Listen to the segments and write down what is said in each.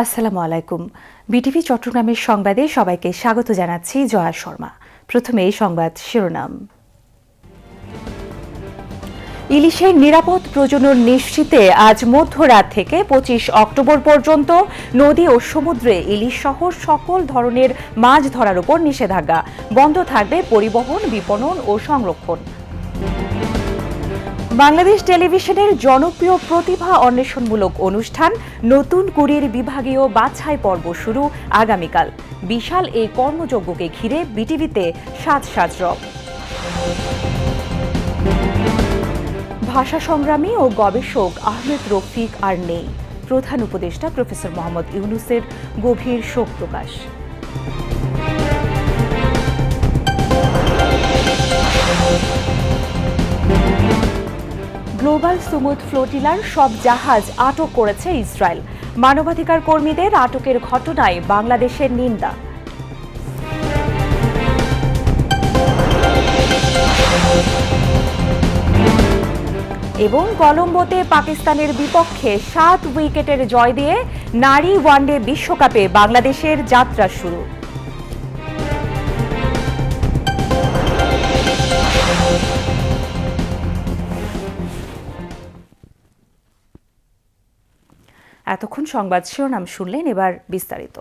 আসসালামু আলাইকুম। বিটিভি চট্টগ্রামের সংবাদে সবাইকে স্বাগত জানাচ্ছি জয়া শর্মা। প্রথমে সংবাদ শিরোনাম। ইলিশের নিরাপদ প্রজনন নিশ্চিতে আজ মধ্যরাত থেকে পঁচিশ অক্টোবর পর্যন্ত নদী ও সমুদ্রে ইলিশ সহ সকল ধরনের মাছ ধরার উপর নিষেধাজ্ঞা। বন্ধ থাকবে পরিবহন, বিপণন ও সংরক্ষণ। বাংলাদেশ টেলিভিশনের জনপ্রিয় প্রতিভা অন্বেষণমূলক অনুষ্ঠান নতুন কুড়ির বিভাগীয় বাছাই পর্ব শুরু আগামীকাল। বিশাল এই কর্মযজ্ঞকে ঘিরে বিটিভিতে সাজ সাজ রব ভাষা সংগ্রামী ও গবেষক আহমেদ রফিক আর নেই। প্রধান উপদেষ্টা প্রফেসর মোহাম্মদ ইউনুসের গভীর শোক প্রকাশ। গ্লোবাল সুমুদ ফ্লোটিলার সব জাহাজ আটক করেছে ইসরায়েল। মানবাধিকার কর্মীদের আটকের ঘটনায় বাংলাদেশের নিন্দা। এবং কলম্বোতে পাকিস্তানের বিপক্ষে সাত উইকেটের জয় দিয়ে নারী ওয়ানডে বিশ্বকাপে বাংলাদেশের যাত্রা শুরু। এতক্ষণ সংবাদ শিরোনাম শুনলেন এবার বিস্তারিত।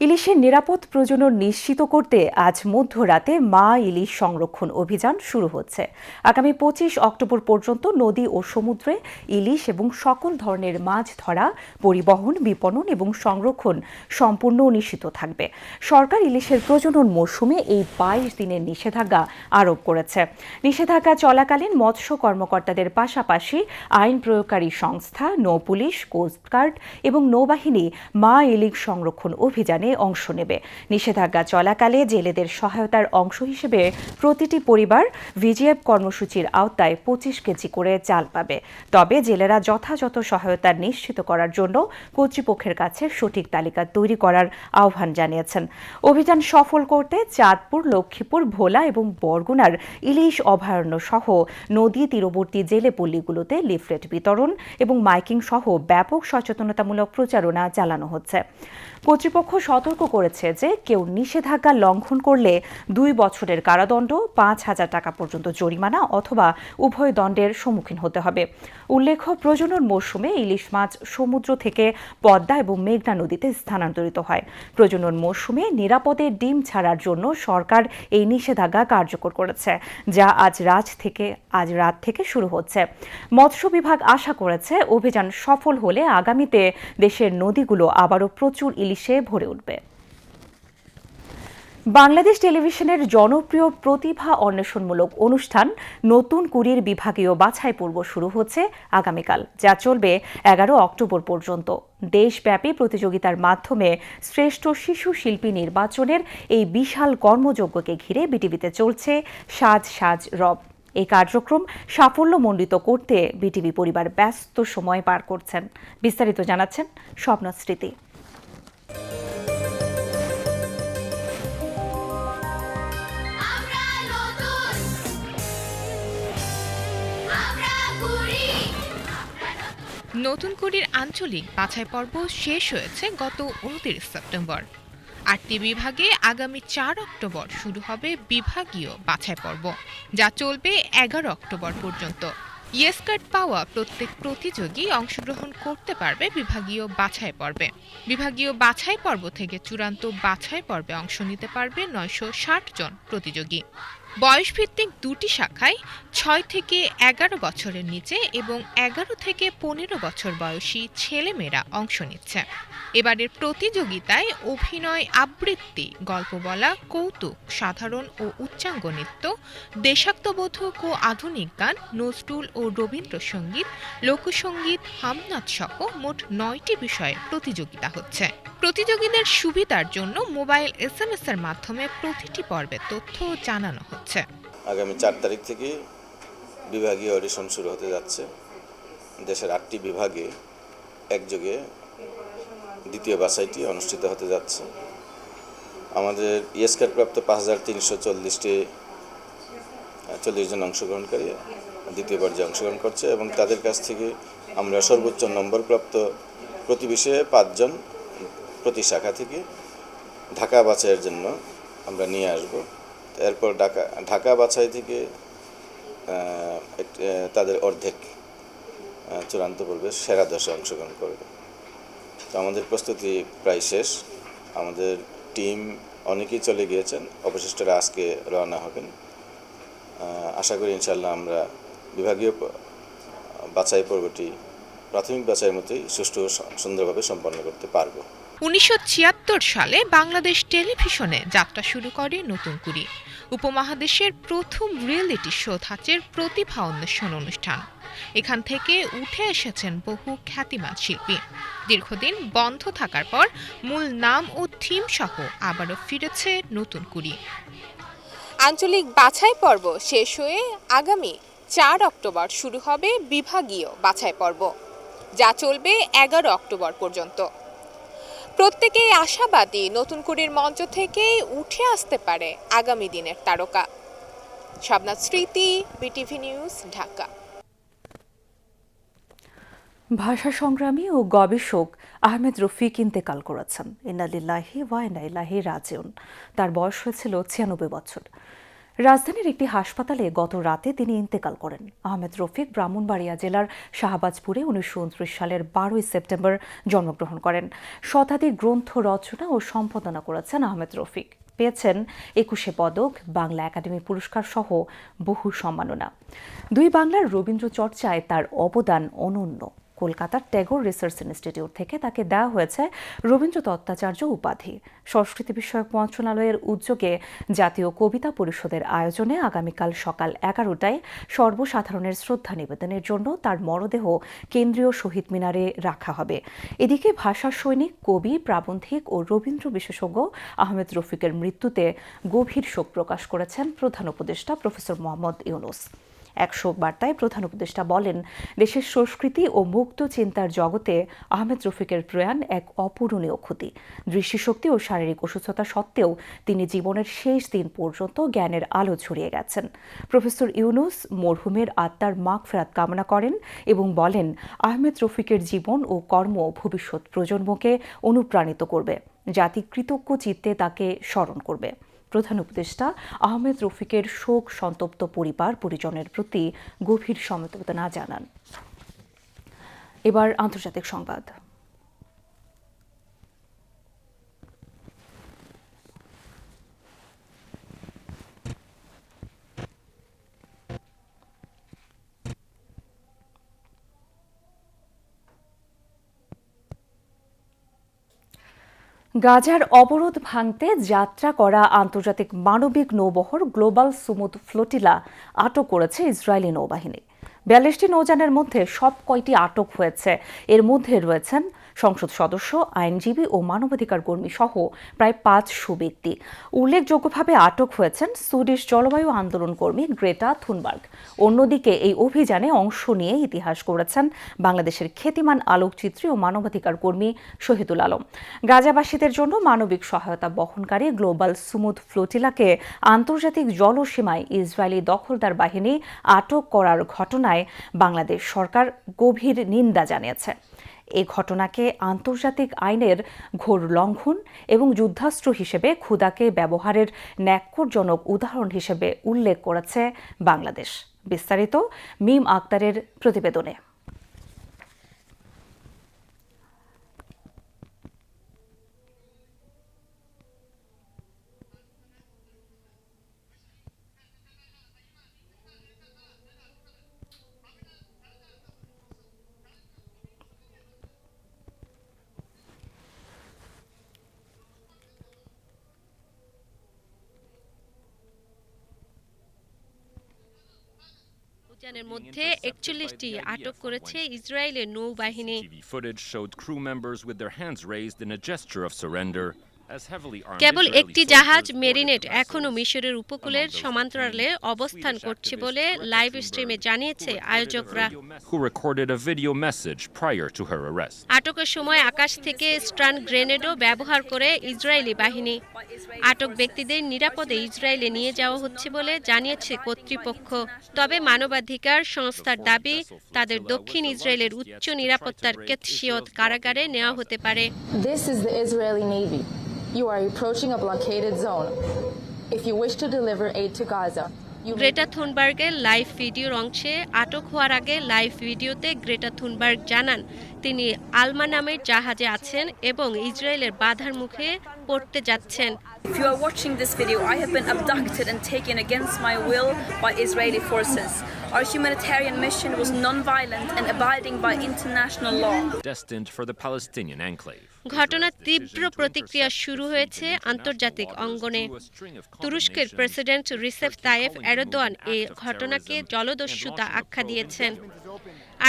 ইলিশের নিরাপদ প্রজনন নিশ্চিত করতে আজ মধ্যরাতে মা ইলিশ সংরক্ষণ অভিযান শুরু হচ্ছে। আগামী পঁচিশ অক্টোবর পর্যন্ত নদী ও সমুদ্রে ইলিশ এবং সকল ধরনের মাছ ধরা, পরিবহন, বিপণন এবং সংরক্ষণ সম্পূর্ণ নিশ্চিত থাকবে। সরকার ইলিশের প্রজনন মৌসুমে এই বাইশ দিনের নিষেধাজ্ঞা আরোপ করেছে। নিষেধাজ্ঞা চলাকালীন মৎস্য কর্মকর্তাদের পাশাপাশি আইন প্রয়োগকারী সংস্থা, নৌ পুলিশ কোস্টগার্ড এবং নৌবাহিনী মা ইলিশ সংরক্ষণ অভিযানে অংশ নেবে। নিষেধাজ্ঞা চলাকালে জেলেদের সহায়তার অংশ হিসেবে প্রতিটি পরিবার ভিজিএফ কর্মসূচির আওতায় পঁচিশ কেজি করে চাল পাবে। তবে জেলেরা যথাযথ সহায়তা নিশ্চিত করার জন্য কর্তৃপক্ষের কাছে সঠিক তালিকা তৈরি করার আহ্বান জানিয়েছেন। অভিযান সফল করতে চাঁদপুর, লক্ষ্মীপুর, ভোলা এবং বরগুনার ইলিশ অভয়ারণ্য সহ নদী তীরবর্তী জেলে পল্লীগুলোতে লিফলেট বিতরণ এবং মাইকিং সহ ব্যাপক সচেতনতামূলক প্রচারণা চালানো হচ্ছে। কর্তৃপক্ষ সতর্ক করেছে যে কেউ নিষেধাজ্ঞা লঙ্ঘন করলে দুই বছরের কারাদণ্ড, পাঁচ হাজার টাকা পর্যন্ত জরিমানা অথবা উভয় দণ্ডের সম্মুখীন হতে হবে। উল্লেখ্য, প্রজনন মৌসুমে ইলিশ মাছ সমুদ্র থেকে পদ্মা এবং মেঘনা নদীতে স্থানান্তরিত হয়। প্রজনন মৌসুমে নিরাপদে ডিম ছাড়ার জন্য সরকার এই নিষেধাজ্ঞা কার্যকর করেছে, যা আজ রাত থেকে, আজ রাত থেকে শুরু হচ্ছে। মৎস্য বিভাগ আশা করেছে, অভিযান সফল হলে আগামীতে দেশের নদীগুলো আবারও প্রচুর ইলিশে ভরে উঠবে। বাংলাদেশ টেলিভিশনের জনপ্রিয় প্রতিভা অন্বেষণমূলক অনুষ্ঠান নতুন কুড়ির বিভাগীয় বাছাই পর্ব শুরু হচ্ছে আগামীকাল, যা চলবে এগারো অক্টোবর পর্যন্ত। দেশব্যাপী প্রতিযোগিতার মাধ্যমে শ্রেষ্ঠ শিশু শিল্পী নির্বাচনের এই বিশাল কর্মযজ্ঞকে ঘিরে বিটিভিতে চলছে সাজ সাজ রব। এই কার্যক্রম সাফল্যমণ্ডিত করতে বিটিভি পরিবার ব্যস্ত সময় পার করছেন। বিস্তারিত জানাচ্ছেন স্বপ্ন নতুন কুড়ির আঞ্চলিক বাছাই পর্ব শেষ হয়েছে গত উনত্রিশ সেপ্টেম্বর। আটটি বিভাগে আগামী চার অক্টোবর শুরু হবে বিভাগীয় বাছাই পর্ব, যা চলবে এগারো অক্টোবর পর্যন্ত। ইয়েস কার্ড পাওয়া প্রত্যেক প্রতিযোগী অংশগ্রহণ করতে পারবে বিভাগীয় বাছাই পর্বে। বিভাগীয় বাছাই পর্ব থেকে চূড়ান্ত বাছাই পর্বে অংশ নিতে পারবে নয়শো ষাট জন প্রতিযোগী। বয়সভিত্তিক দুটি শাখায় ছয় থেকে এগারো বছরের নিচে এবং এগারো থেকে পনেরো বছর বয়সী ছেলেমেয়েরা অংশ নিচ্ছে। এবারের প্রতিযোগিতায় অভিনয় আবৃত্তি, গল্প বলা, কৌতুক, সাধারণ ও উচ্চাঙ্গ নৃত্য, দেশাত্মবোধক ও আধুনিক গান, নজরুল ও রবীন্দ্রসঙ্গীত, লোকসঙ্গীত, হামনাথ সহ মোট নয়টি বিষয়ে প্রতিযোগিতা হচ্ছে। প্রতিযোগীদের সুবিধার জন্য মোবাইল এসএমএস এর মাধ্যমে প্রতিটি পর্বের তথ্য জানানো হচ্ছে। আগামী চার তারিখ থেকে বিভাগীয় অডিশন শুরু হতে যাচ্ছে। দেশের আটটি বিভাগে একযোগে দ্বিতীয় বাছাইটি অনুষ্ঠিত হতে যাচ্ছে। আমাদের ইয়েসকার প্রাপ্ত পাঁচ হাজার তিনশো চল্লিশটি চল্লিশ জন অংশগ্রহণকারী দ্বিতীয় পর্যায়ে অংশগ্রহণ করছে এবং তাদের কাছ থেকে আমরা সর্বোচ্চ নম্বরপ্রাপ্ত প্রতি বিষয়ে পাঁচজন প্রতি শাখা থেকে ঢাকা বাছাইয়ের জন্য আমরা নিয়ে আসব। এরপর ঢাকা ঢাকা বাছাই থেকে তাদের অর্ধেক চূড়ান্ত পর্বে সেরা দশে অংশগ্রহণ করবে তো আমাদের প্রস্তুতি প্রায় শেষ। আমাদের টিম অনেকেই চলে গিয়েছেন। অবশিষ্টরা আজকে রওনা হবেন। আশা করি ইনশাল্লাহ আমরা বিভাগীয় বাছাই পর্বটি প্রাথমিক বাছাইয়ের মতোই সুষ্ঠু সুন্দরভাবে সম্পন্ন করতে পারব। উনিশশো সালে বাংলাদেশ টেলিভিশনে যাত্রা শুরু করে নতুন কুড়ি। উপমহাদেশের প্রথম রিয়েলিটি শো ধাঁচের প্রতিভা অন্বেষণ অনুষ্ঠান। এখান থেকে উঠে এসেছেন বহু খ্যাতিমান শিল্পী। দীর্ঘদিন বন্ধ থাকার পর মূল নাম ও থিম সহ আবারও ফিরেছে নতুন কুড়ি। আঞ্চলিক বাছাই পর্ব শেষ হয়ে আগামী চার অক্টোবর শুরু হবে বিভাগীয় বাছাই পর্ব। যা চলবে এগারো অক্টোবর পর্যন্ত। প্রত্যেকেই আশাবাদী নতুন কুড়ির মঞ্চ থেকেই উঠে আসতে পারে আগামী দিনের তারকা। শাবনাথ স্মৃতি, বিটিভি নিউজ, ঢাকা। ভাষা সংগ্রামী ও গবেষক আহমেদ রফিক ইন্তেকাল করেছেন। ইন্নালিল্লাহি ওয়াইনাইলাহি রাজিউন। তার বয়স হয়েছিল ছিয়ানব্বই বছর। রাজধানীর একটি হাসপাতালে গত রাতে তিনি ইন্তেকাল করেন। আহমেদ রফিক ব্রাহ্মণবাড়িয়া জেলার শাহবাজপুরে উনিশশো উনত্রিশ সালের বারোই সেপ্টেম্বর জন্মগ্রহণ করেন। শতাধিক গ্রন্থ রচনা ও সম্পাদনা করেছেন আহমেদ রফিক। পেয়েছেন একুশে পদক, বাংলা একাডেমি পুরস্কার সহ বহু সম্মাননা। দুই বাংলার রবীন্দ্র চর্চায় তার অবদান অনন্য। কলকাতার ট্যাগর রিসার্চ ইনস্টিটিউট থেকে তাকে দেওয়া হয়েছে রবীন্দ্র তত্ত্বাচার্য উপাধি। সংস্কৃতি বিষয়ক মন্ত্রণালয়ের উদ্যোগে জাতীয় কবিতা পরিষদের আয়োজনে আগামীকাল সকাল এগারোটায় সর্বসাধারণের শ্রদ্ধা নিবেদনের জন্য তার মরদেহ কেন্দ্রীয় শহীদ মিনারে রাখা হবে। এদিকে ভাষা সৈনিক, কবি, প্রাবন্ধিক ও রবীন্দ্র বিশেষজ্ঞ আহমেদ রফিকের মৃত্যুতে গভীর শোক প্রকাশ করেছেন প্রধান উপদেষ্টা প্রফেসর মোহাম্মদ ইউনুস। এক শোক বার্তায় প্রধান উপদেষ্টা বলেন, দেশের সংস্কৃতি ও মুক্ত চিন্তার জগতে আহমেদ রফিকের প্রয়াণ এক অপূরণীয় ক্ষতি। দৃষ্টিশক্তি ও শারীরিক অসুস্থতা সত্ত্বেও তিনি জীবনের শেষ দিন পর্যন্ত জ্ঞানের আলো ছড়িয়ে গেছেন। প্রফেসর ইউনুস মরহুমের আত্মার মাগ ফেরাত কামনা করেন এবং বলেন, আহমেদ রফিকের জীবন ও কর্ম ভবিষ্যৎ প্রজন্মকে অনুপ্রাণিত করবে জাতি কৃতজ্ঞ চিত্তে তাকে স্মরণ করবে। প্রধান উপদেষ্টা আহমেদ রফিকের শোক সন্তপ্ত পরিবার পরিজনের প্রতি গভীর সমবেদনা জানান। এবার আন্তর্জাতিক সংবাদ। গাজার অবরোধ ভাঙতে যাত্রা করা আন্তর্জাতিক মানবিক নৌবহর গ্লোবাল সুমুদ ফ্লোটিলা আটক করেছে ইসরায়েলি নৌবাহিনী। বিয়াল্লিশটি নৌযানের মধ্যে সব কয়টি আটক হয়েছে। এর মধ্যে রয়েছেন সংসদ সদস্য, আইনজীবী ও মানবাধিকার কর্মী সহ প্রায় পাঁচশো ব্যক্তি উল্লেখযোগ্যভাবে আটক হয়েছেন সুইডিশ জলবায়ু আন্দোলন কর্মী গ্রেটা থুনবার্গ। অন্যদিকে এই অভিযানে অংশ নিয়ে ইতিহাস করেছেন বাংলাদেশের খ্যাতিমান আলোকচিত্রী ও মানবাধিকার কর্মী শহীদুল আলম। গাজাবাসীদের জন্য মানবিক সহায়তা বহনকারী গ্লোবাল সুমুদ ফ্লোটিলাকে আন্তর্জাতিক জলসীমায় ইসরায়েলি দখলদার বাহিনী আটক করার ঘটনায় বাংলাদেশ সরকার গভীর নিন্দা জানিয়েছে। এ ঘটনাকে আন্তর্জাতিক আইনের ঘোর লঙ্ঘন এবং যুদ্ধাস্ত্র হিসেবে ক্ষুদাকে ব্যবহারের ন্যাক্করজনক উদাহরণ হিসেবে উল্লেখ করেছে বাংলাদেশ। বিস্তারিত মিম আক্তারের প্রতিবেদনে। অভিযানের মধ্যে একচল্লিশটি আটক করেছে ইসরায়েলের নৌবাহিনী। কেবল একটি জাহাজ মেরিনেট এখনও মিশরের উপকূলের সমান্তরালে অবস্থান করছে বলে লাইভ স্ট্রিমে জানিয়েছে আয়োজকরা. আটকের সময় আকাশ থেকে স্ট্রান গ্রেনেডও ব্যবহার করে ইসরায়েলি বাহিনী। আটক ব্যক্তিদের নিরাপদে ইসরায়েলে নিয়ে যাওয়া হচ্ছে বলে জানিয়েছে কর্তৃপক্ষ। তবে মানবাধিকার সংস্থার দাবি তাদের দক্ষিণ ইসরায়েলের উচ্চ নিরাপত্তার কেতসিয়ত কারাগারে নেওয়া হতে পারে। This is the Israeli Navy. You are approaching a blockaded zone. If you wish to deliver aid to Gaza, Greta থুনবার্গের live ভিডিওর অংশে আটক হওয়ার আগে লাইভ ভিডিওতে গ্রেটা থুনবার্গ জানান তিনি আলমা নামের জাহাজে আছেন এবং ইসরায়েলের বাধার মুখে পড়তে যাচ্ছেন If you are watching this video, I have been abducted and taken against my will by Israeli forces. Our humanitarian mission was non-violent and abiding by international law. Destined for the Palestinian enclave. ঘটনার তীব্র প্রতিক্রিয়া শুরু হয়েছে আন্তর্জাতিক অঙ্গনে। তুরস্কের president Recep Taif Erdogan এই ঘটনাকে জলদস্যুতা আখ্যা দিয়েছেন।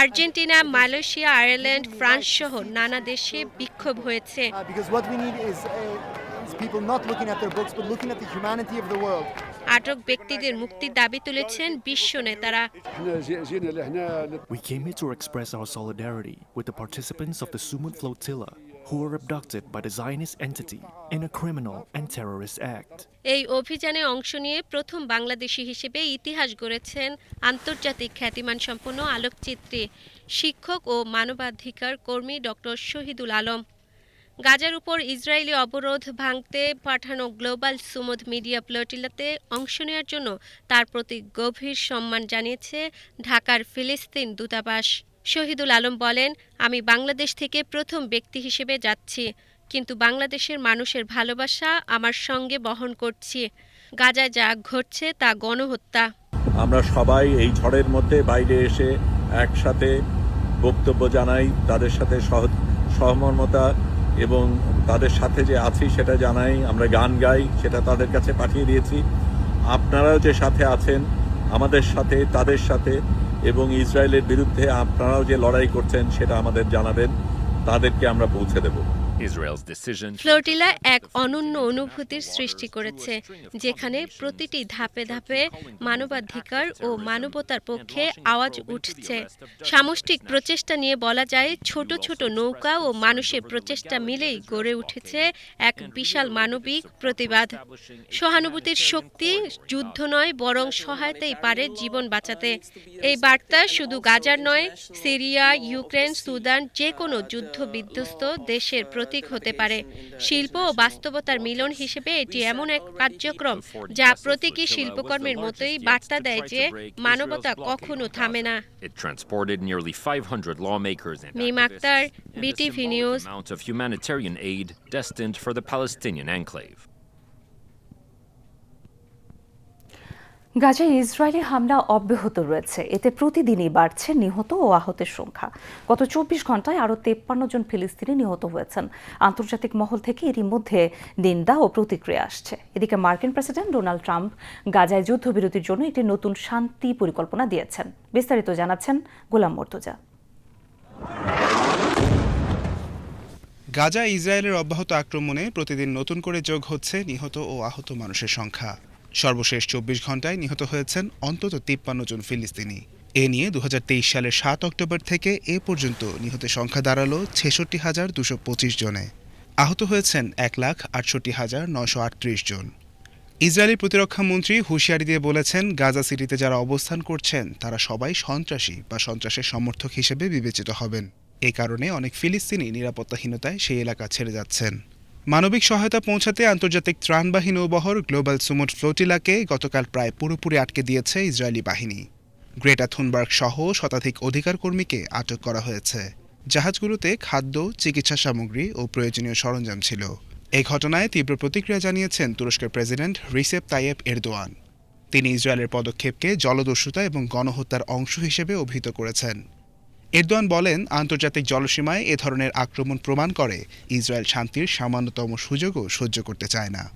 আর্জেন্টিনা মালয়েশিয়া আয়ারল্যান্ড ফ্রান্স সহ নানা দেশে বিক্ষোভ হয়েছে। আটক ব্যক্তিদের মুক্তির দাবি তুলেছেন বিশ্ব নেতারা। Who were abducted by the Zionist entity in a criminal and terrorist act. এই অভিযানে অংশ নিয়ে প্রথম বাংলাদেশি হিসেবে ইতিহাস গড়েছেন আন্তর্জাতিক খ্যাতিমান সম্পন্ন আলোকচিত্রী, শিক্ষক ও মানবাধিকার কর্মী ডক্টর শহীদুল আলম গাজার উপর ইসরায়েলি অবরোধ ভাঙতে পাঠানো গ্লোবাল সুমুদ মিডিয়া প্লটিলাতে অংশ নেওয়ার জন্য তার প্রতি গভীর সম্মান জানিয়েছে ঢাকার ফিলিস্তিন দূতাবাস শহীদুল আলম বলেন, আমি বাংলাদেশ থেকে প্রথম ব্যক্তি হিসেবে যাচ্ছি, কিন্তু বাংলাদেশের মানুষের ভালোবাসা আমার সঙ্গে বহন করছি। গাজায় যা ঘটছে তা গণহত্যা। আমরা সবাই এই ঝড়ের মধ্যে বাইরে এসে একসাথে বক্তব্য জানাই, তাদের সাথে সহ- সহমর্মতা এবং তাদের সাথে যে আছি সেটা জানাই, আমরা গান গাই, সেটা তাদের কাছে পাঠিয়ে দিয়েছি। আপনারাও যে সাথে আছেন, আমাদের সাথে, তাদের সাথে এবং ইসরায়েলের বিরুদ্ধে আপনারাও যে লড়াই করছেন সেটা আমাদের জানাবেন। তাদেরকে আমরা পৌঁছে দেবো। ফ্লোটিলা এক অনন্য অনুভূতির সৃষ্টি করেছে যেখানে প্রতিটি ধাপে ধাপে মানবাধিকার ও মানবতার পক্ষে আওয়াজ উঠছে। সামষ্টিক প্রচেষ্টা নিয়ে বলা যায় ছোট ছোট নৌকা ও মানুষের প্রচেষ্টা মিলেই গড়ে উঠেছে এক বিশাল মানবিক প্রতিবাদ। সহানুভূতির শক্তি যুদ্ধ নয় বরং সহায়তাই পারে জীবন বাঁচাতে। এই বার্তা শুধু গাজার নয় সিরিয়া ইউক্রেন সুদান যে কোনো যুদ্ধ বিধ্বস্ত দেশের প্রতীক হতে পারে। শিল্প ও বাস্তবতার মিলন হিসেবে এটি এমন এক কার্যক্রম যা প্রতীকী শিল্পকর্মের মতোই বার্তা দেয় যে মানবতা কখনো থামে না। It transported nearly 500 lawmakers and Mim Akter, and a BTV symbolic News. amount of humanitarian aid destined for the Palestinian enclave. গাজায় ইসরায়েলি হামলা অব্যাহত রয়েছে। এতে প্রতিদিনই বাড়ছে নিহত ও আহতের সংখ্যা। গত চব্বিশ ঘন্টায় আরও তেপ্পান্ন জন ফিলিস্তিনি নিহত হয়েছেন। আন্তর্জাতিক মহল থেকে এরই মধ্যে নিন্দা ও প্রতিক্রিয়া আসছে। এদিকে মার্কিন প্রেসিডেন্ট ডোনাল্ড ট্রাম্প গাজায় যুদ্ধবিরতির জন্য একটি নতুন শান্তি পরিকল্পনা দিয়েছেন। বিস্তারিত জানাচ্ছেন গোলাম মর্তুজা। গাজা ইসরায়েলের অব্যাহত আক্রমণে প্রতিদিন নতুন করে যোগ হচ্ছে নিহত ও আহত মানুষের সংখ্যা। সর্বশেষ চব্বিশ ঘন্টায় নিহত হয়েছেন অন্তত তিপ্পান্ন জন ফিলিস্তিনি। এ নিয়ে দু হাজার তেইশ সালের সাত অক্টোবর থেকে এ পর্যন্ত নিহতের সংখ্যা দাঁড়াল ছেষট্টি হাজার দুশো পঁচিশ জনে। আহত হয়েছেন এক লাখ আটষট্টি হাজার নশো আটত্রিশ জন। ইসরায়েলি প্রতিরক্ষা মন্ত্রী হুঁশিয়ারি দিয়ে বলেছেন, গাজা সিটিতে যারা অবস্থান করছেন, তারা সবাই সন্ত্রাসী বা সন্ত্রাসের সমর্থক হিসেবে বিবেচিত হবেন। এ কারণে অনেক ফিলিস্তিনি নিরাপত্তাহীনতায় সেই এলাকা ছেড়ে যাচ্ছেন। মানবিক সহায়তা পৌঁছাতে আন্তর্জাতিক ত্রাণবাহী নৌবহর গ্লোবাল সুমুট ফ্লোটিলাকে গতকাল প্রায় পুরোপুরি আটকে দিয়েছে ইসরায়েলি বাহিনী। গ্রেটা থুনবার্গ সহ শতাধিক অধিকার কর্মীকে আটক করা হয়েছে। জাহাজগুলোতে খাদ্য, চিকিৎসা সামগ্রী ও প্রয়োজনীয় সরঞ্জাম ছিল। এই ঘটনায় তীব্র প্রতিক্রিয়া জানিয়েছেন তুরস্কের প্রেসিডেন্ট রিসেপ তাইয়েব এরদোয়ান। তিনি ইসরায়েলের পদক্ষেপকে জলদস্যুতা এবং গণহত্যার অংশ হিসেবে অভিহিত করেছেন। এরদোয়ান বলেন, আন্তর্জাতিক জলসীমায় এ ধরনের আক্রমণ প্রমাণ করে ইসরায়েল শান্তির সামান্যতম সুযোগও সহ্য করতে চায় না।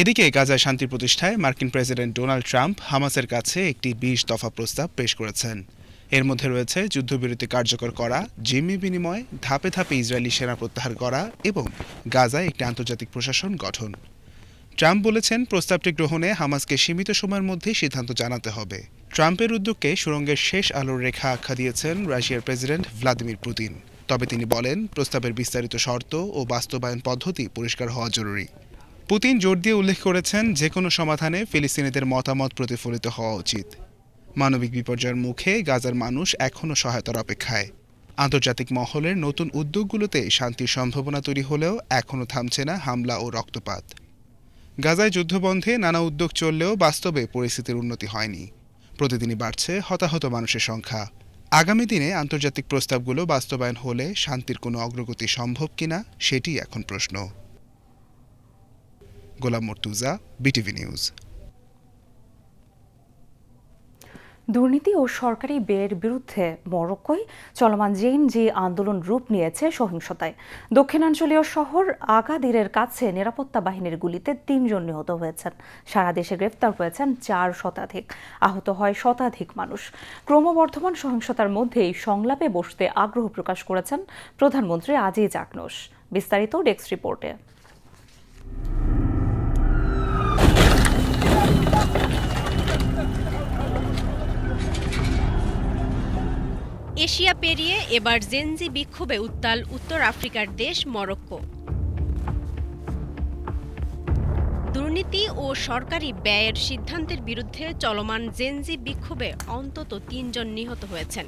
এদিকে গাজায় শান্তি প্রতিষ্ঠায় মার্কিন প্রেসিডেন্ট ডোনাল্ড ট্রাম্প হামাসের কাছে একটি বিশ দফা প্রস্তাব পেশ করেছেন। এর মধ্যে রয়েছে যুদ্ধবিরতি কার্যকর করা, জিম্মি বিনিময়, ধাপে ধাপে ইসরায়েলি সেনা প্রত্যাহার করা এবং গাজায় একটি আন্তর্জাতিক প্রশাসন গঠন। ট্রাম্প বলেছেন প্রস্তাবটি গ্রহণে হামাসকে সীমিত সময়ের মধ্যেই সিদ্ধান্ত জানাতে হবে। ট্রাম্পের উদ্যোগকে সুরঙ্গের শেষ আলোর রেখা আখ্যা দিয়েছেন রাশিয়ার প্রেসিডেন্ট ভ্লাদিমির পুতিন। তবে তিনি বলেন, প্রস্তাবের বিস্তারিত শর্ত ও বাস্তবায়ন পদ্ধতি পরিষ্কার হওয়া জরুরি। পুতিন জোর দিয়ে উল্লেখ করেছেন যে কোনো সমাধানে ফিলিস্তিনিদের মতামত প্রতিফলিত হওয়া উচিত। মানবিক বিপর্যয়ের মুখে গাজার মানুষ এখনও সহায়তার অপেক্ষায়। আন্তর্জাতিক মহলের নতুন উদ্যোগগুলোতে শান্তির সম্ভাবনা তৈরি হলেও এখনও থামছে না হামলা ও রক্তপাত। গাজায় যুদ্ধবন্ধে নানা উদ্যোগ চললেও বাস্তবে পরিস্থিতির উন্নতি হয়নি। প্রতিদিনই বাড়ছে হতাহত মানুষের সংখ্যা। আগামী দিনে আন্তর্জাতিক প্রস্তাবগুলো বাস্তবায়ন হলে শান্তির কোনো অগ্রগতি সম্ভব কিনা সেটি এখন প্রশ্ন। Golam Mortuza, BTV news. দুর্নীতি ও সরকারি ব্যয়ের বিরুদ্ধে মরক্কোয় চলমান জেন জি আন্দোলন রূপ নিয়েছে সহিংসতায়। দক্ষিণাঞ্চলীয় শহর আগাদিরের কাছে নিরাপত্তা বাহিনীর গুলিতে তিনজন নিহত হয়েছেন। সারা দেশে গ্রেফতার হয়েছেন চার শতাধিক। আহত হয় শতাধিক মানুষ। ক্রমবর্ধমান সহিংসতার মধ্যেই সংলাপে বসতে আগ্রহ প্রকাশ করেছেন প্রধানমন্ত্রী আজিজ আকনোস বিস্তারিত ডেস্ক রিপোর্টে। এশিয়া পেরিয়ে এবার জেনজি বিক্ষোভে উত্তাল উত্তর আফ্রিকার দেশ মরক্কো। দুর্নীতি ও সরকারি ব্যয়ের সিদ্ধান্তের বিরুদ্ধে চলমান জেনজি বিক্ষোভে অন্তত তিনজন নিহত হয়েছেন।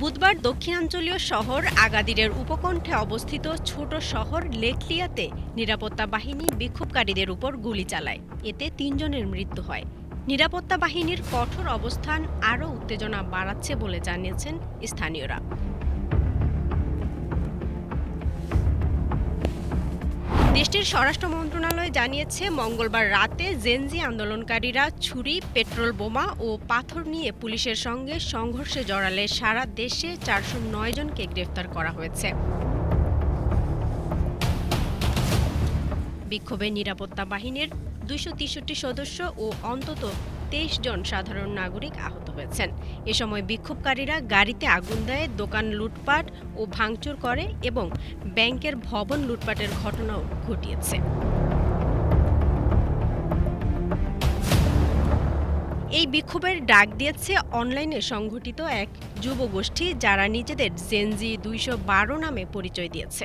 বুধবার দক্ষিণাঞ্চলীয় শহর আগাদিরের উপকণ্ঠে অবস্থিত ছোট শহর লেকলিয়াতে নিরাপত্তা বাহিনী বিক্ষোভকারীদের উপর গুলি চালায়। এতে তিনজনের মৃত্যু হয়। নিরাপত্তা বাহিনীর কঠোর অবস্থান আরও উত্তেজনা বাড়াচ্ছে বলে জানিয়েছেন স্থানীয়রা। দেশটির স্বরাষ্ট্র মন্ত্রণালয় জানিয়েছে, মঙ্গলবার রাতে জেনজি আন্দোলনকারীরা ছুরি, পেট্রোল বোমা ও পাথর নিয়ে পুলিশের সঙ্গে সংঘর্ষে জড়ালে সারা দেশে চারশো নয় জনকে গ্রেফতার করা হয়েছে। বিক্ষোভে নিরাপত্তা বাহিনীর দুইশো তেষট্টি সদস্য ও অন্তত তেইশ জন সাধারণ নাগরিক আহত হয়েছেন। এ সময় বিক্ষোভকারীরা গাড়িতে আগুন দেয়, দোকান লুটপাট ও ভাঙচুর করে এবং ব্যাংকের ভবন লুটপাটের ঘটনাও ঘটিয়েছে। এই বিক্ষোভের ডাক দিয়েছে অনলাইনে সংঘটিত এক যুব গোষ্ঠী যারা নিজেদের জেনজি দুইশো বারো নামে পরিচয় দিয়েছে।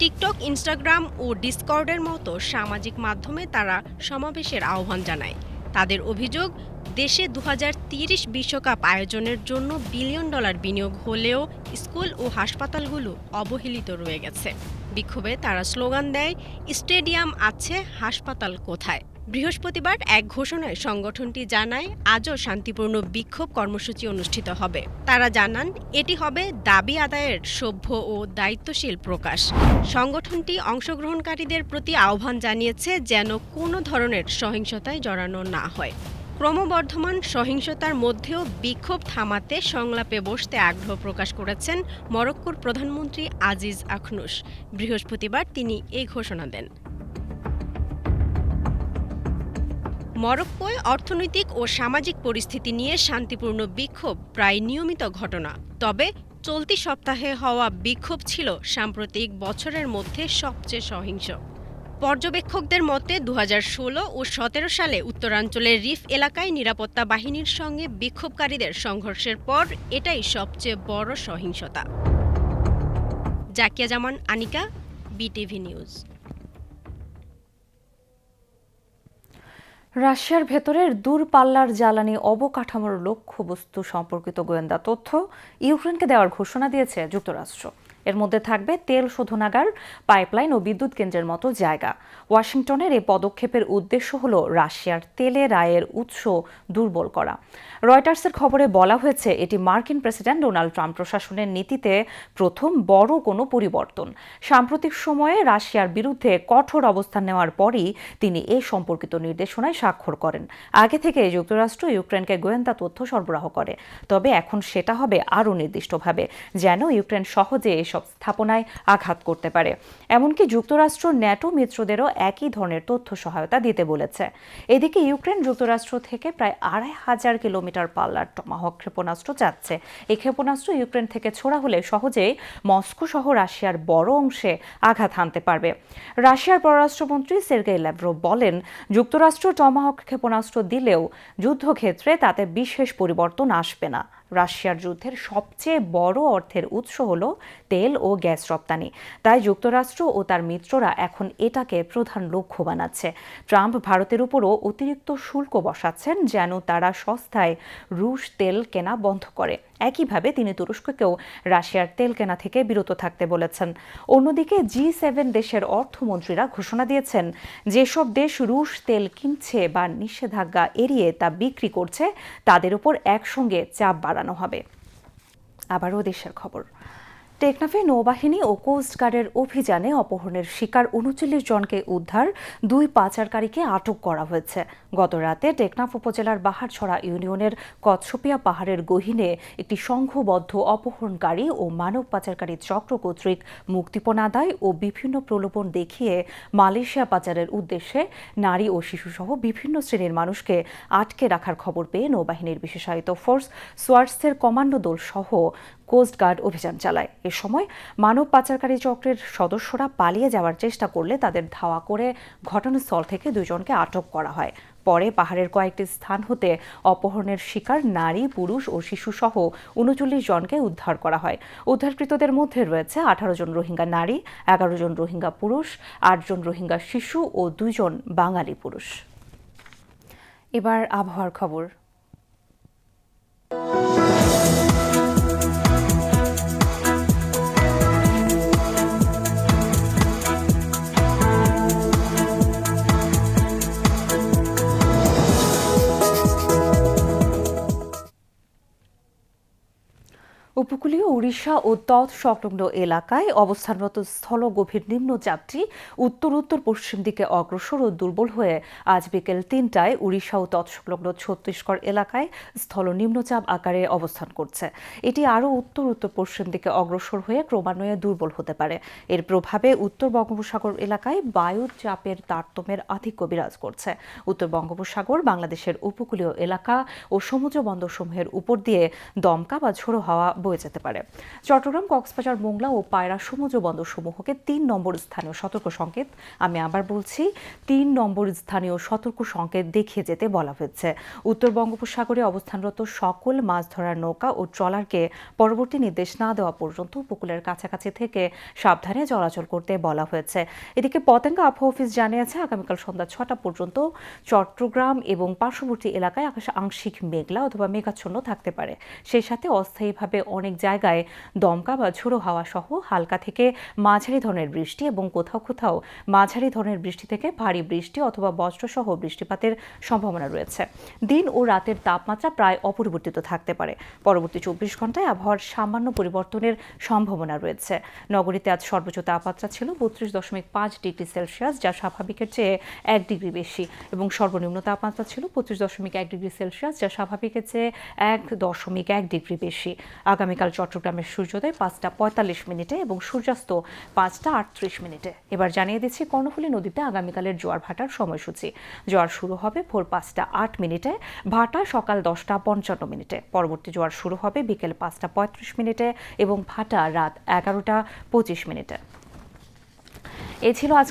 টিকটক, ইনস্টাগ্রাম ও ডিসকর্ডের মতো সামাজিক মাধ্যমে তারা সমাবেশের আহ্বান জানায়। তাদের অভিযোগ, দেশে দু বিশ্বকাপ আয়োজনের জন্য বিলিয়ন ডলার বিনিয়োগ হলেও স্কুল ও হাসপাতালগুলো অবহেলিত রয়ে গেছে। বিক্ষোভে তারা স্লোগান দেয়, স্টেডিয়াম আছে, হাসপাতাল কোথায়? বৃহস্পতিবার এক ঘোষণায় সংগঠনটি জানায়, আজও শান্তিপূর্ণ বিক্ষোভ কর্মসূচি অনুষ্ঠিত হবে। তারা জানান, এটি হবে দাবি আদায়ের সভ্য ও দায়িত্বশীল প্রকাশ। সংগঠনটি অংশগ্রহণকারীদের প্রতি আহ্বান জানিয়েছে যেন কোনো ধরনের সহিংসতায় জড়ানো না হয়। ক্রমবর্ধমান সহিংসতার মধ্যেও বিক্ষোভ থামাতে সংলাপে বসতে আগ্রহ প্রকাশ করেছেন মরক্কোর প্রধানমন্ত্রী আজিজ আখনুস বৃহস্পতিবার তিনি এই ঘোষণা দেন। মরক্কোয় অর্থনৈতিক ও সামাজিক পরিস্থিতি নিয়ে শান্তিপূর্ণ বিক্ষোভ প্রায় নিয়মিত ঘটনা। তবে চলতি সপ্তাহে হওয়া বিক্ষোভ ছিল সাম্প্রতিক বছরের মধ্যে সবচেয়ে সহিংস। পর্যবেক্ষকদের মতে দু হাজার ষোলো ও সতেরো সালে উত্তরাঞ্চলের রিফ এলাকায় নিরাপত্তা বাহিনীর সঙ্গে বিক্ষোভকারীদের সংঘর্ষের পর এটাই সবচেয়ে বড় সহিংসতা। Zakia Zaman, Anika, BTV news. রাশিয়ার ভেতরের দূরপাল্লার জ্বালানি অবকাঠামোর লক্ষ্যবস্তু সম্পর্কিত গোয়েন্দা তথ্য ইউক্রেনকে দেওয়ার ঘোষণা দিয়েছে যুক্তরাষ্ট্র। এর মধ্যে থাকবে তেল শোধনাগার, পাইপলাইন ও বিদ্যুৎ কেন্দ্রের মতো জায়গা। ওয়াশিংটনের এই পদক্ষেপের উদ্দেশ্য হল রাশিয়ার তেলে রায়ের উৎস দুর্বল করা। রয়টার্সের খবরে বলা হয়েছে, এটি মার্কিন প্রেসিডেন্ট ডোনাল্ড ট্রাম্প প্রশাসনের নীতিতে প্রথম বড় কোনো পরিবর্তন। সাম্প্রতিক সময়ে রাশিয়ার বিরুদ্ধে কঠোর অবস্থান নেওয়ার পরই তিনি এ সম্পর্কিত নির্দেশনায় স্বাক্ষর করেন। আগে থেকে যুক্তরাষ্ট্র ইউক্রেনকে গোয়েন্দা তথ্য সরবরাহ করে, তবে এখন সেটা হবে আরও নির্দিষ্টভাবে, যেন ইউক্রেন সহজে এসব স্থাপনায় আঘাত করতে পারে। এমনকি যুক্তরাষ্ট্র ন্যাটো মিত্রদেরও একই ধরনের তথ্য সহায়তা দিতে বলেছে। এদিকে ইউক্রেন যুক্তরাষ্ট্র থেকে প্রায় আড়াই হাজার কিলোমিটার পাল্লার টমাহক ক্ষেপণাস্ত্র যাচ্ছে। এই ক্ষেপণাস্ত্র ইউক্রেন থেকে ছোড়া হলে সহজেই মস্কো সহ রাশিয়ার বড় অংশে আঘাত হানতে পারবে। রাশিয়ার পররাষ্ট্রমন্ত্রী সের্গেই ল্যাভরভ বলেন, যুক্তরাষ্ট্র টমাহক ক্ষেপণাস্ত্র দিলেও যুদ্ধক্ষেত্রে তাতে বিশেষ পরিবর্তন আসবে না। রাশিয়ার যুদ্ধের সবচেয়ে বড় অর্থের উৎস হল তেল ও গ্যাস রপ্তানি। তাই যুক্তরাষ্ট্র ও তার মিত্ররা এখন এটাকে প্রধান লক্ষ্য বানাচ্ছে। ট্রাম্প ভারতের উপরও অতিরিক্ত শুল্ক বসাচ্ছেন যেন তারা সস্তায় রুশ তেল কেনা বন্ধ করে। একইভাবে তিনি তুরস্ককেও রাশিয়ার তেল কেনা থেকে বিরত থাকতে বলেছেন। অন্যদিকে জি সেভেন দেশের অর্থমন্ত্রীরা ঘোষণা দিয়েছেন যেসব দেশ রুশ তেল কিনছে বা নিষেধাজ্ঞা এড়িয়ে তা বিক্রি করছে, তাদের উপর একসঙ্গে চাপ বাড়ানো হবে। আবারও দেশের খবর। টেকনাফে নৌবাহিনী ও কোস্টগার্ডের অভিযানে অপহরণের শিকার উনচল্লিশ জনকে উদ্ধার, দুই পাচারকারীকে আটক করা হয়েছে। গত রাতে টেকনাফ উপজেলার বাহারছড়া ইউনিয়নের কচ্ছপিয়া পাহাড়ের গহিনে একটি সংঘবদ্ধ অপহরণকারী ও মানব পাচারকারী চক্র কর্তৃক মুক্তিপণ আদায় ও বিভিন্ন প্রলোভন দেখিয়ে মালয়েশিয়া পাচারের উদ্দেশ্যে নারী ও শিশুসহ বিভিন্ন শ্রেণির মানুষকে আটকে রাখার খবর পেয়ে নৌবাহিনীর বিশেষায়িত ফোর্স সোয়ার্টসের কমান্ডো দল সহ কোস্টগার্ড অভিযান চালায়। এ সময় মানব পাচারকারী চক্রের সদস্যরা পালিয়ে যাওয়ার চেষ্টা করলে তাদের ধাওয়া করে ঘটনাস্থল থেকে দুজনকে আটক করা হয়। পরে পাহাড়ের কয়েকটি স্থান হতে অপহরণের শিকার নারী, পুরুষ ও শিশুসহ উনচল্লিশ জনকে উদ্ধার করা হয়। উদ্ধারকৃতদের মধ্যে রয়েছে আঠারো জন রোহিঙ্গা নারী, এগারো জন রোহিঙ্গা পুরুষ আটজন রোহিঙ্গা শিশু ও দুজন বাঙালি পুরুষ। এবার আবহাওয়ার খবর। উপকূলীয় উড়িষ্যা ও তৎসংলগ্ন এলাকায় অবস্থানরত স্থল গভীর নিম্নচাপটি উত্তর উত্তর পশ্চিম দিকে অগ্রসর ও দুর্বল হয়ে আজ বিকেল তিনটায় উড়িষ্যা ও তৎসংলগ্ন ছত্তিশগড় এলাকায় স্থল নিম্নচাপ আকারে অবস্থান করছে। এটি আরও উত্তর উত্তর পশ্চিম দিকে অগ্রসর হয়ে ক্রমান্বয়ে দুর্বল হতে পারে। এর প্রভাবে উত্তর বঙ্গোপসাগর এলাকায় বায়ু চাপের তারতম্যের আধিক্য বিরাজ করছে। উত্তর বঙ্গোপসাগর বাংলাদেশের উপকূলীয় এলাকা ও সমুদ্র বন্দরসমূহের উপর দিয়ে দমকা বা ঝোড়ো হাওয়া বয়ে যেতে পারে। চট্টগ্রাম, কক্সবাজার, মোংলা ও পায়রা সমুদ্র বন্দরসমূহকে তিন নম্বর স্থানীয় সতর্ক সংকেত। আমি আবার বলছি, তিন নম্বর স্থানীয় সতর্ক সংকেত দেখিয়ে যেতে বলা হয়েছে। উত্তর বঙ্গোপসাগরে অবস্থানরত সকল মাছ ধরার নৌকা ও ট্রলারকে পরবর্তী নির্দেশ না দেওয়া পর্যন্ত উপকূলের কাছাকাছি থেকে সাবধানে চলাচল করতে বলা হয়েছে। এদিকে পতেঙ্গা আবহাওয়া অফিস জানিয়েছে, আগামীকাল সন্ধ্যা ছটা পর্যন্ত চট্টগ্রাম এবং পার্শ্ববর্তী এলাকায় আকাশ আংশিক মেঘলা অথবা মেঘাচ্ছন্ন থাকতে পারে। সেই সাথে অস্থায়ীভাবে অনেক জায়গায় দমকা বা ঝোড়ো হাওয়া সহ হালকা থেকে মাঝারি ধরনের বৃষ্টি এবং কোথাও কোথাও মাঝারি ধরনের বৃষ্টি থেকে ভারী বৃষ্টি অথবা বজ্রসহ বৃষ্টিপাতের সম্ভাবনা রয়েছে। দিন ও রাতের তাপমাত্রা প্রায় অপরিবর্তিত থাকতে পারে। পরবর্তী চব্বিশ ঘন্টায় আবহাওয়ার সামান্য পরিবর্তনের সম্ভাবনা রয়েছে। নগরীতে আজ সর্বোচ্চ তাপমাত্রা ছিল বত্রিশ দশমিক পাঁচ ডিগ্রি সেলসিয়াস, যা স্বাভাবিকের চেয়ে এক ডিগ্রি বেশি এবং সর্বনিম্ন তাপমাত্রা ছিল পঁচিশ দশমিক এক ডিগ্রি সেলসিয়াস, যা স্বাভাবিকের চেয়ে এক দশমিক এক ডিগ্রি বেশি। আগামীকাল চট্টগ্রামের সূর্যোদয় পাঁচটা পঁয়তাল্লিশ মিনিটে এবং সূর্যাস্ত পাঁচটা আটত্রিশ মিনিটে। এবার জানিয়ে দিচ্ছি, কর্ণফুলী নদীতে আগামীকালের জোয়ার ভাটার সময়সূচি। জোয়ার শুরু হবে ভোর পাঁচটা আট মিনিটে, ভাটা সকাল দশটা পঞ্চান্ন মিনিটে। পরবর্তী জোয়ার শুরু হবে বিকেল পাঁচটা পঁয়ত্রিশ মিনিটে এবং ভাটা রাত এগারোটা পঁচিশ মিনিটে। এ ছিল আজ